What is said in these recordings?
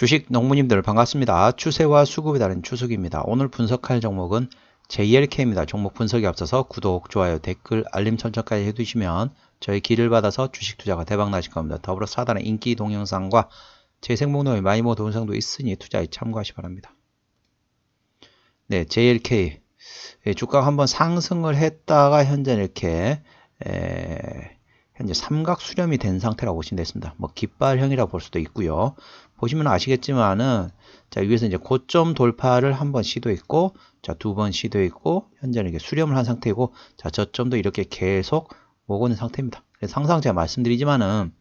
주식 농부님들 반갑습니다. 추세와 수급에 따른 추석입니다. 오늘 분석할 종목은 JLK입니다. 종목 분석에 앞서서 구독, 좋아요, 댓글, 알림 설정까지 해두시면 저희 길을 받아서 주식 투자가 대박 나실 겁니다. 더불어 사단의 인기 동영상과 제 생목록의 마이모 동영상도 있으니 투자에 참고하시 기 바랍니다. 네, JLK 예, 주가가 한번 상승을 했다가 현재 이렇게 에, 현재 삼각 수렴이 된 상태라고 보시면 되겠습니다. 뭐 깃발형이라고 볼 수도 있고요. 보시면 아시겠지만은 자 위에서 이제 고점 돌파를 한 번 시도했고 자 두 번 시도했고 현재는 이게 수렴을 한 상태이고 자 저점도 이렇게 계속 오고 있는 상태입니다. 그래서 항상 제가 말씀드리지만은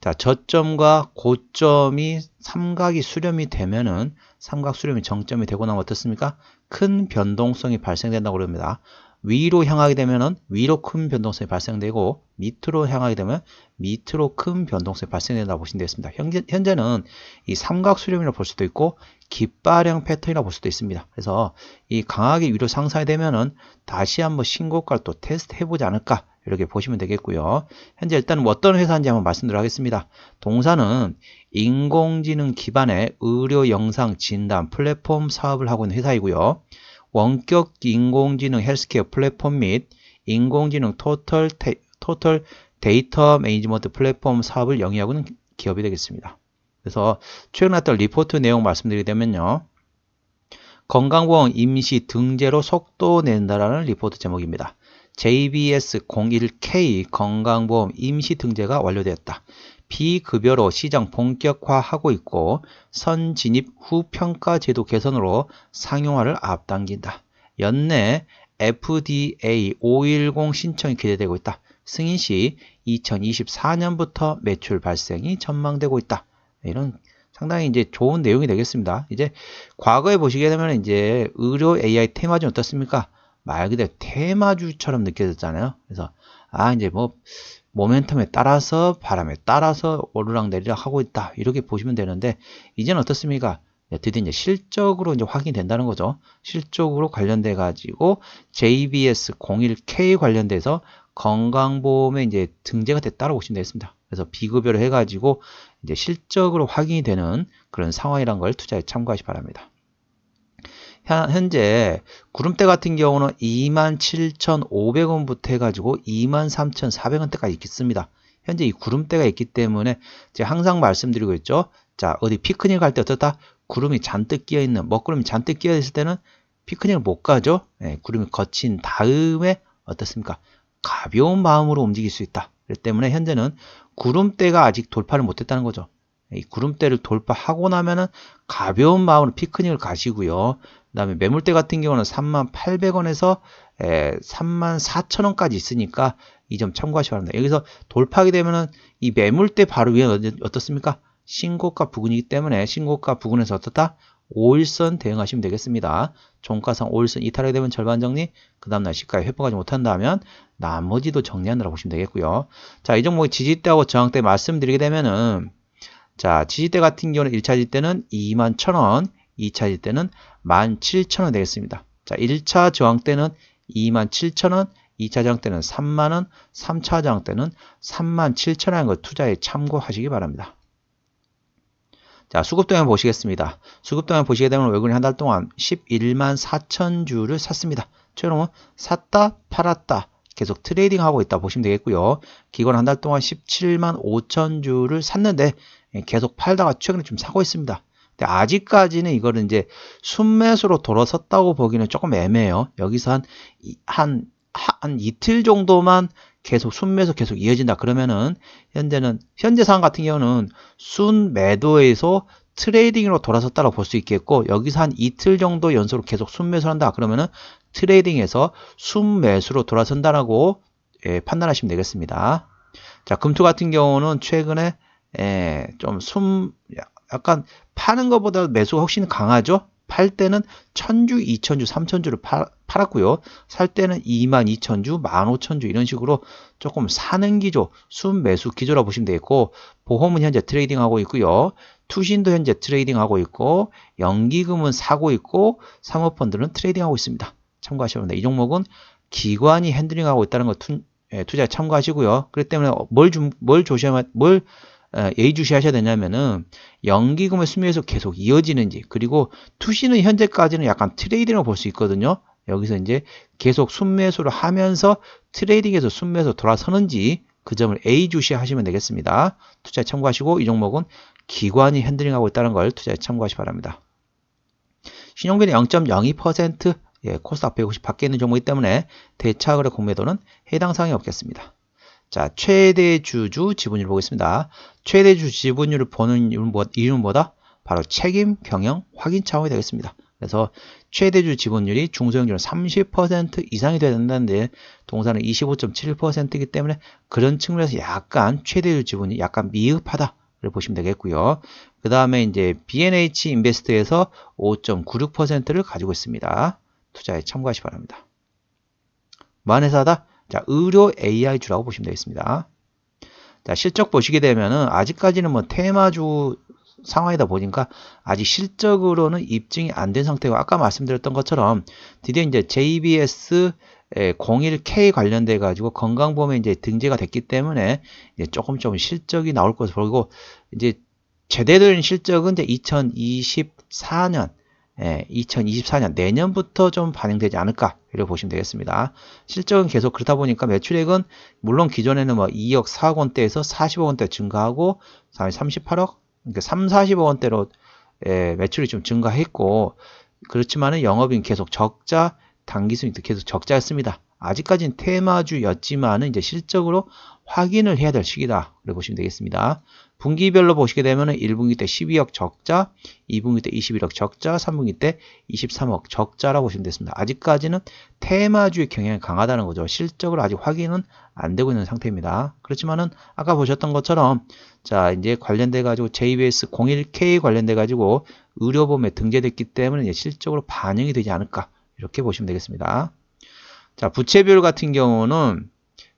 자 저점과 고점이 삼각이 수렴이 되면은 삼각 수렴이 정점이 되고 나면 어떻습니까? 큰 변동성이 발생된다고 그럽니다. 위로 향하게 되면은 위로 큰 변동성이 발생되고 밑으로 향하게 되면 밑으로 큰 변동성이 발생된다고 보시면 되겠습니다. 현재, 현재는 이 삼각 수렴이라고 볼 수도 있고 깃발형 패턴이라고 볼 수도 있습니다. 그래서 이 강하게 위로 상승이 되면은 다시 한번 신고가를 또 테스트 해보지 않을까 이렇게 보시면 되겠고요. 현재 일단 뭐 어떤 회사인지 한번 말씀드려 하겠습니다. 동사는 인공지능 기반의 의료 영상 진단 플랫폼 사업을 하고 있는 회사이고요. 원격 인공지능 헬스케어 플랫폼 및 인공지능 토털, 테, 토털 데이터 매니지먼트 플랫폼 사업을 영위하고 있는 기업이 되겠습니다. 그래서 최근 나왔던 리포트 내용 말씀드리자면요. 건강보험 임시 등재로 속도 낸다라는 리포트 제목입니다. JBS01K 건강보험 임시 등재가 완료되었다. 비급여로 시장 본격화하고 있고 선진입 후 평가 제도 개선으로 상용화를 앞당긴다. 연내 FDA 510 신청이 기대되고 있다. 승인 시 2024년부터 매출 발생이 전망되고 있다. 이런 상당히 이제 좋은 내용이 되겠습니다. 이제 과거에 보시게 되면 이제 의료 AI 테마주 어떻습니까? 말 그대로 테마주처럼 느껴졌잖아요. 그래서 아 이제 뭐 모멘텀에 따라서 바람에 따라서 오르락 내리락 하고 있다 이렇게 보시면 되는데 이제는 어떻습니까? 네, 드디어 이제 실적으로 이제 확인이 된다는 거죠. 실적으로 관련돼 가지고 JBS 01K 관련돼서 건강보험에 이제 등재가 됐다고 보시면 되겠습니다. 그래서 비급여를 해가지고 이제 실적으로 확인이 되는 그런 상황이란 걸 투자에 참고하시 기 바랍니다. 현재 구름대 같은 경우는 27,500원부터 해가지고 23,400원대까지 있습니다. 현재 이 구름대가 있기 때문에 제가 항상 말씀드리고 있죠. 자, 어디 피크닉 갈 때 어떻다? 구름이 잔뜩 끼어 있는, 먹구름이 잔뜩 끼어 있을 때는 피크닉을 못 가죠. 네, 구름이 거친 다음에 어떻습니까? 가벼운 마음으로 움직일 수 있다. 그렇기 때문에 현재는 구름대가 아직 돌파를 못했다는 거죠. 이 구름대를 돌파하고 나면은 가벼운 마음으로 피크닉을 가시고요. 그 다음에 매물대 같은 경우는 3800원에서 34,000원까지 있으니까 이 점 참고하시기 바랍니다. 여기서 돌파하게 되면은 이 매물대 바로 위에 어떻습니까? 신고가 부근이기 때문에 신고가 부근에서 어떻다? 5일선 대응하시면 되겠습니다. 종가상 5일선 이탈하게 되면 절반 정리, 그 다음날 시가에 회복하지 못한다면 나머지도 정리하느라 보시면 되겠고요. 자, 이 종목의 지지대하고 저항대 말씀드리게 되면은 자, 지지대 같은 경우는 1차 지지대는 21,000원, 2차 지지대는 17,000원 되겠습니다. 자, 1차 저항대는 27,000원, 2차 저항대는 3만원, 3차 저항대는 37,000원인 거 투자에 참고하시기 바랍니다. 자, 수급동향 보시겠습니다. 수급동향 보시게 되면 외국인이 한달 동안 11만 4천 주를 샀습니다. 최근은 샀다, 팔았다, 계속 트레이딩 하고 있다 보시면 되겠고요. 기관 한 달 동안 17만 5천 주를 샀는데 계속 팔다가 최근에 좀 사고 있습니다. 근데 아직까지는 이거를 이제 순매수로 돌아섰다고 보기는 조금 애매해요. 여기서 한, 한, 한 이틀 정도만 계속 순매수 계속 이어진다. 그러면은 현재는, 현재 상황 같은 경우는 순매도에서 트레이딩으로 돌아섰다고 볼 수 있겠고 여기서 한 이틀 정도 연속으로 계속 순매수를 한다. 그러면은 트레이딩에서 순매수로 돌아선다라고 예, 판단하시면 되겠습니다. 자, 금투 같은 경우는 최근에 예, 좀 숨, 약간 파는 것보다 매수가 훨씬 강하죠? 팔 때는 1000주, 2000주, 3000주를 팔, 팔았고요. 살 때는 22,000주, 15,000주 이런 식으로 조금 사는 기조, 순매수 기조라 보시면 되겠고 보험은 현재 트레이딩 하고 있고요. 투신도 현재 트레이딩 하고 있고 연기금은 사고 있고 사모펀드는 트레이딩 하고 있습니다. 참고하셔야 됩니다. 이 종목은 기관이 핸들링 하고 있다는 거 투, 예, 투자에 참고하시고요. 그렇기 때문에 뭘 좀, 뭘 조심하면, 뭘 어, 예의주시 하셔야 되냐면은 연기금의 순매수 계속 이어지는지 그리고 투시는 현재까지는 약간 트레이딩을 볼 수 있거든요. 여기서 이제 계속 순매수를 하면서 트레이딩에서 순매수 돌아서는지 그 점을 A 주시하시면 되겠습니다. 투자에 참고하시고 이 종목은 기관이 핸들링하고 있다는 걸 투자에 참고하시 기 바랍니다. 신용비는 0.02% 예, 코스닥 150 밖에 있는 종목이기 때문에 대차거래 공매도는 해당 사항이 없겠습니다. 자, 최대 주주 지분율 보겠습니다. 최대 주 지분율을 보는 이유는 뭐다? 바로 책임 경영 확인 차원이 되겠습니다. 그래서 최대주 지분율이 중소형주는 30% 이상이 돼야 된다는데 동사는 25.7%이기 때문에 그런 측면에서 약간 최대주 지분이 약간 미흡하다를 보시면 되겠고요. 그 다음에 이제 B&H 인베스트에서 5.96%를 가지고 있습니다. 투자에 참고하시 기 바랍니다. 뭐한 회사다? 자, 의료 AI주라고 보시면 되겠습니다. 자, 실적 보시게 되면은 아직까지는 뭐 테마주 상황이다 보니까 아직 실적으로는 입증이 안 된 상태고 아까 말씀드렸던 것처럼 드디어 이제 JBS 01K 관련돼 가지고 건강보험에 이제 등재가 됐기 때문에 이제 조금 조금 실적이 나올 것으로 보이고 이제 제대로 된 실적은 이제 2024년 예, 2024년 내년부터 좀 반영되지 않을까 이렇게 보시면 되겠습니다. 실적은 계속 그렇다 보니까 매출액은 물론 기존에는 뭐 2억 4억 원대에서 40억 원대 증가하고 38억 그러니까 3, 40억 원대로 예, 매출이 좀 증가했고 그렇지만은 영업인 계속 적자 단기순이익도 계속 적자였습니다. 아직까지는 테마주였지만은 이제 실적으로 확인을 해야 될 시기다. 그래 보시면 되겠습니다. 분기별로 보시게 되면 1분기 때 12억 적자, 2분기 때 21억 적자, 3분기 때 23억 적자라고 보시면 되겠습니다. 아직까지는 테마주의 경향이 강하다는 거죠. 실적으로 아직 확인은 안 되고 있는 상태입니다. 그렇지만은 아까 보셨던 것처럼 자 이제 관련돼 가지고 JBS 01K 관련돼 가지고 의료보험에 등재됐기 때문에 실적으로 반영이 되지 않을까 이렇게 보시면 되겠습니다. 자 부채 비율 같은 경우는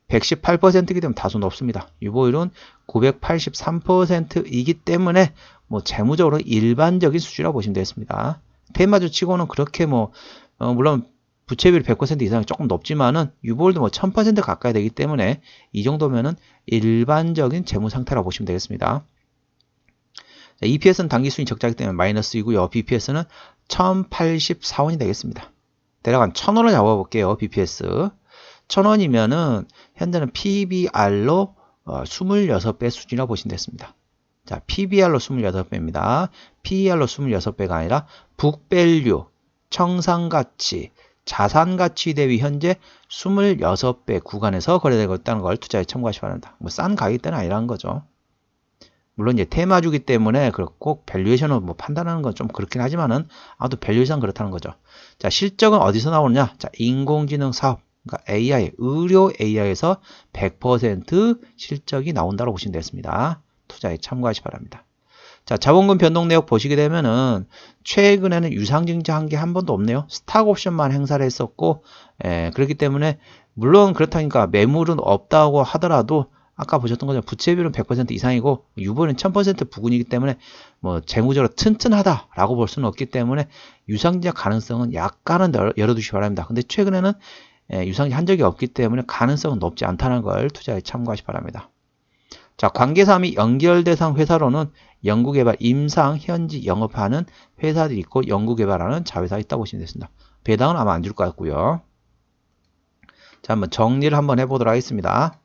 118%이기 때문에 다소 높습니다. 유보율은 983%이기 때문에 뭐 재무적으로 일반적인 수준이라고 보시면 되겠습니다. 테마주 치고는 그렇게 뭐 어, 물론 부채비율 100% 이상이 조금 높지만은 유보율도 뭐 1000% 가까이 되기 때문에 이 정도면은 일반적인 재무 상태라고 보시면 되겠습니다. 자, EPS는 단기 수익 적자이기 때문에 마이너스이고요. BPS는 1084원이 되겠습니다. 대략 한 1000원을 잡아볼게요. BPS. 1000원이면은 현재는 PBR로 어, 26배 수준이라고 보시면 되겠습니다. 자, PBR로 26배입니다. PER로 26배가 아니라 북밸류, 청산가치, 자산가치 대비 현재 26배 구간에서 거래되고 있다는 걸 투자에 참고하시 기 바랍니다. 뭐 싼 가격 때는 아니라는 거죠. 물론 이제 테마주기 때문에 꼭 밸류에이션을 뭐 판단하는 건 좀 그렇긴 하지만은 아무도 밸류에이션 그렇다는 거죠. 자, 실적은 어디서 나오느냐? 자, 인공지능 사업. 그러니까 AI, 의료 AI에서 100% 실적이 나온다고 보시면 되겠습니다. 투자에 참고하시 기 바랍니다. 자, 자본금 변동 내역 보시게 되면은 최근에는 유상증자 한 게 한 번도 없네요. 스탁 옵션만 행사를 했었고, 에, 예, 그렇기 때문에 물론 그렇다니까 매물은 없다고 하더라도 아까 보셨던 것처럼 부채비율은 100% 이상이고 유보는 1000% 부근이기 때문에 뭐 재무적으로 튼튼하다라고 볼 수는 없기 때문에 유상증자 가능성은 약간은 열어두시기 바랍니다. 근데 최근에는 예, 유상이 한 적이 없기 때문에 가능성은 높지 않다는 걸 투자에 참고하시 기 바랍니다. 자, 관계사항이 연결 대상 회사로는 연구개발 임상 현지 영업하는 회사들이 있고 연구개발하는 자회사 있다고 보시면 되겠습니다. 배당은 아마 안 줄 것 같고요. 자, 한번 정리를 한번 해보도록 하겠습니다.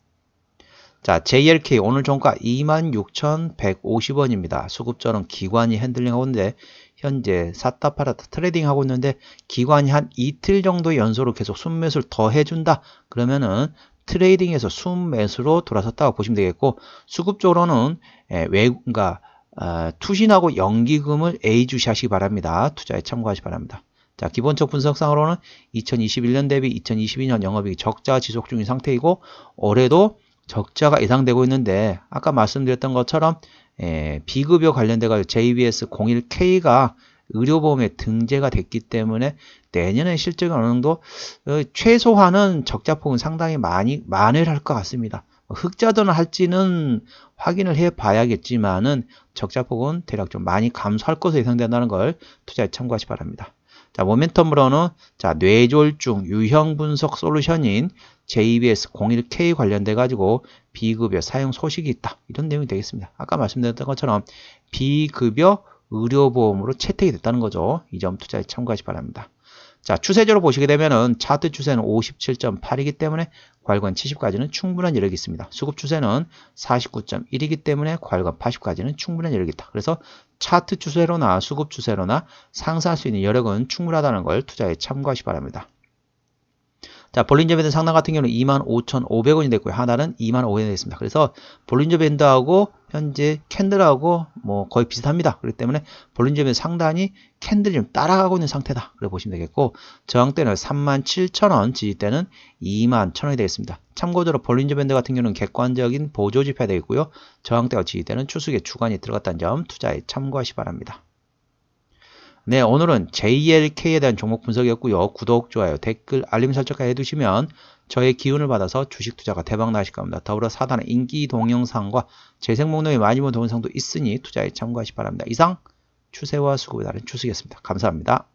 자, JLK 오늘 종가 26,150원입니다. 수급전은 기관이 핸들링하고 있는데 현재 샀다 팔았다 트레이딩 하고 있는데 기관이 한 이틀 정도 연소로 계속 순매수를 더 해준다 그러면은 트레이딩에서 순매수로 돌아섰다고 보시면 되겠고 수급적으로는 예, 외국가 어, 투신하고 연기금을 A주시 하시기 바랍니다. 투자에 참고하시기 바랍니다. 자, 기본적 분석상으로는 2021년 대비 2022년 영업이익 적자 지속 중인 상태이고 올해도 적자가 예상되고 있는데 아까 말씀드렸던 것처럼 예, 비급여 관련돼가 JBS 01K가 의료보험에 등재가 됐기 때문에 내년에 실적이 어느 정도 어, 최소한은 적자폭은 상당히 많이 만회를 할것 같습니다. 뭐 흑자전을 할지는 확인을 해 봐야겠지만은 적자폭은 대략 좀 많이 감소할 것으로 예상된다는 걸 투자에 참고하시 기 바랍니다. 자, 모멘텀으로는 자, 뇌졸중 유형 분석 솔루션인 JBS 01K 관련돼 가지고 비급여 사용 소식이 있다. 이런 내용이 되겠습니다. 아까 말씀드렸던 것처럼 비급여 의료보험으로 채택이 됐다는 거죠. 이 점 투자에 참고하시 기 바랍니다. 자, 추세적으로 보시게 되면은 차트 추세는 57.8이기 때문에 괄관 70까지는 충분한 여력이 있습니다. 수급 추세는 49.1이기 때문에 괄관 80까지는 충분한 여력이 있다. 그래서 차트 추세로나 수급 추세로나 상승할 수 있는 여력은 충분하다는 걸 투자에 참고하시 기 바랍니다. 자, 볼린저 밴드 상단 같은 경우는 25,500원이 됐고요. 하나는 25,000원이 됐습니다. 그래서 볼린저 밴드하고 현재 캔들하고 뭐 거의 비슷합니다. 그렇기 때문에 볼린저 밴드 상단이 캔들이 좀 따라가고 있는 상태다. 그래 보시면 되겠고 저항대는 37,000원, 지지대는 21,000원이 되겠습니다. 참고적으로 볼린저 밴드 같은 경우는 객관적인 보조 지표가 되겠고요. 저항대와 지지대는 추수의 주간이 들어갔다는 점 투자에 참고하시 기 바랍니다. 네, 오늘은 JLK에 대한 종목 분석이었고요. 구독, 좋아요, 댓글, 알림 설정까지 해두시면 저의 기운을 받아서 주식 투자가 대박 나실 겁니다. 더불어 사단의 인기 동영상과 재생 목록에 많이 본 동영상도 있으니 투자에 참고하시 기 바랍니다. 이상 추세와 수급에 따른 추수였습니다. 감사합니다.